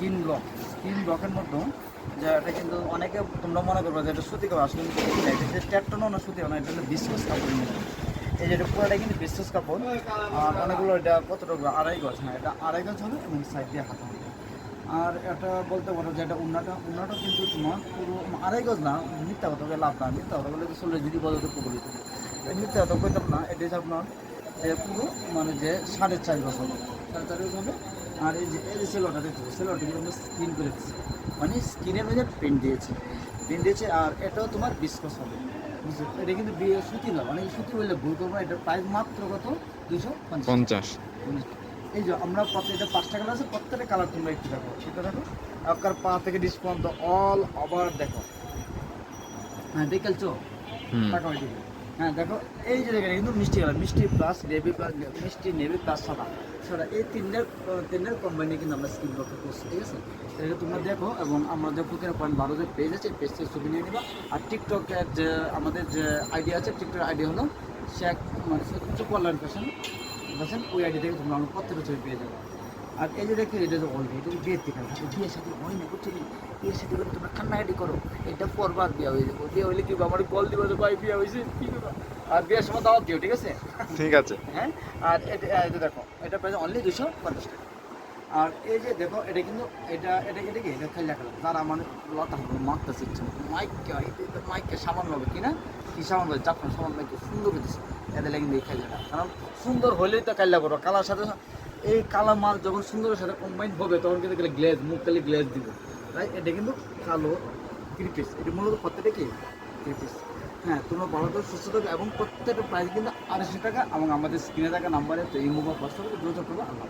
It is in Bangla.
স্কিন ব্লক স্কিন ব্লকের মধ্যে যে এটা কিন্তু অনেকে তোমরা মনে করবে যে এটা সুতি কাপড়, আসলে কিন্তু। যে না সুতি না এটা হলো বিস্কুস কাপড় এই যে এটা পুরোটা কিন্তু বিস্কুস কাপড়, আর অনেকগুলো এটা কতটুকু আড়াই গজ হ্যাঁ এটা আড়াই গজ হবে এবং সাইড দিয়ে হাতা হবে। আর এটা বলতে পারো যে এটা উন্নাটা উন্নাটা কিন্তু তোমার পুরো, আড়াই গজ না, মিথ্যা কথা লাভ না, মিথ্যা কথা বলে চলে যদি তো প্রবলিত মিথ্যা কথা কইতাম না, এটা হচ্ছে আপনার যে পুরো মানে যে সাড়ে চার বছর, সাড়ে চার বছর হবে। আর এই যে এই যে সেলোটা দেখতে সেলোটা কিন্তু আমরা স্কিন করে দিচ্ছি। মানে স্কিনের মধ্যে পেন্ট দিয়েছে। পেন্ট দিয়েছে আর এটাও তোমার বিস্কস হবে। বুঝছ? এটা কিন্তু সুতি না মানে সুতি বললে ভুল করব না, এটার প্রাইস মাত্র কত? দুশো পঞ্চাশ। এই যে আমরা এটা পাঁচটা কালার আছে প্রত্যেকটা কালার তোমরা একটু দেখো। সেটা দেখো। আপনার পা থেকে ডিসকাউন্ট অল ওভার দেখো। হ্যাঁ দেখেছ? টাকা ওইদিকে হ্যাঁ দেখো, এই যে দেখেন, কিন্তু মিষ্টি কালার মিষ্টি প্লাস নেভি প্লাস মিষ্টি নেভি প্লাস সাদা। সাদা এই তিনটার তিনটার কম্বাইনে কিন্তু আমরা স্কিন ব্লক করছি, ঠিক আছে? এটা তোমরা দেখো, এবং আমাদের প্রতিটা পয়েন্ট বারো যে পেজ আছে পেজ থেকে ছবি নিয়ে নিবা। আর টিকটকের যে, আমাদের যে আইডিয়া আছে টিকটক আইডি হলো শেখ মানে সুপারলাইন ফ্যাশন ফ্যাশন ওই আইডি থেকে তোমরা আমরা প্রত্যেকটা ছবি পেয়ে যাবে। আর এই যে দেখে এটা তো অলরেডি এটা বিয়ের থেকে বিয়ের সাথে হয় না বুঝছ বিয়ের সাথে করে তোমরা কান্নাকাটি করো এটা পরবার বিয়ে হয়ে যাব। বিয়ে হলে কি? আমার কল দিবে যে ভাই বিয়ে হয়েছে কি আর বিয়ের সময় দাওয়াত দিও ঠিক আছে? ঠিক আছে। হ্যাঁ? আর এটা এটা দেখো এটা প্রাইস অনলি দুশো পঞ্চাশ টাকা। আর এই যে দেখো, এটা কিন্তু এটা এটা এটা কি? এটা খাইলা কালার যারা আমার লতা মাখতে শিখছে। মাইক মাইককে সামান হবে কি না? কি সামান হবে চাপন সামান মাইকে সুন্দর হইতেছে, এদের লাগে এই খাইলাটা কারণ সুন্দর হলেই তো কাইলা করো কালার সাথে এই কালা মাল যখন সুন্দরের সাথে কম্বাইন হবে, তখন কিন্তু গেলে গ্লেজ মুখ কালি গ্লেজ দিব। তাই এটা কিন্তু কালো ক্রিপিস এটা মূলত প্রত্যেকটা কি? ক্রিপিস হ্যাঁ তোমরা ভালো করে সুস্থ থাকবে এবং প্রত্যেকটা প্রাইস কিন্তু আড়াইশো টাকা এবং আমাদের স্ক্রিনে থাকা নাম্বারে তো এই মোবাইল টাকা যোগাযোগ করব। আল্লাহ।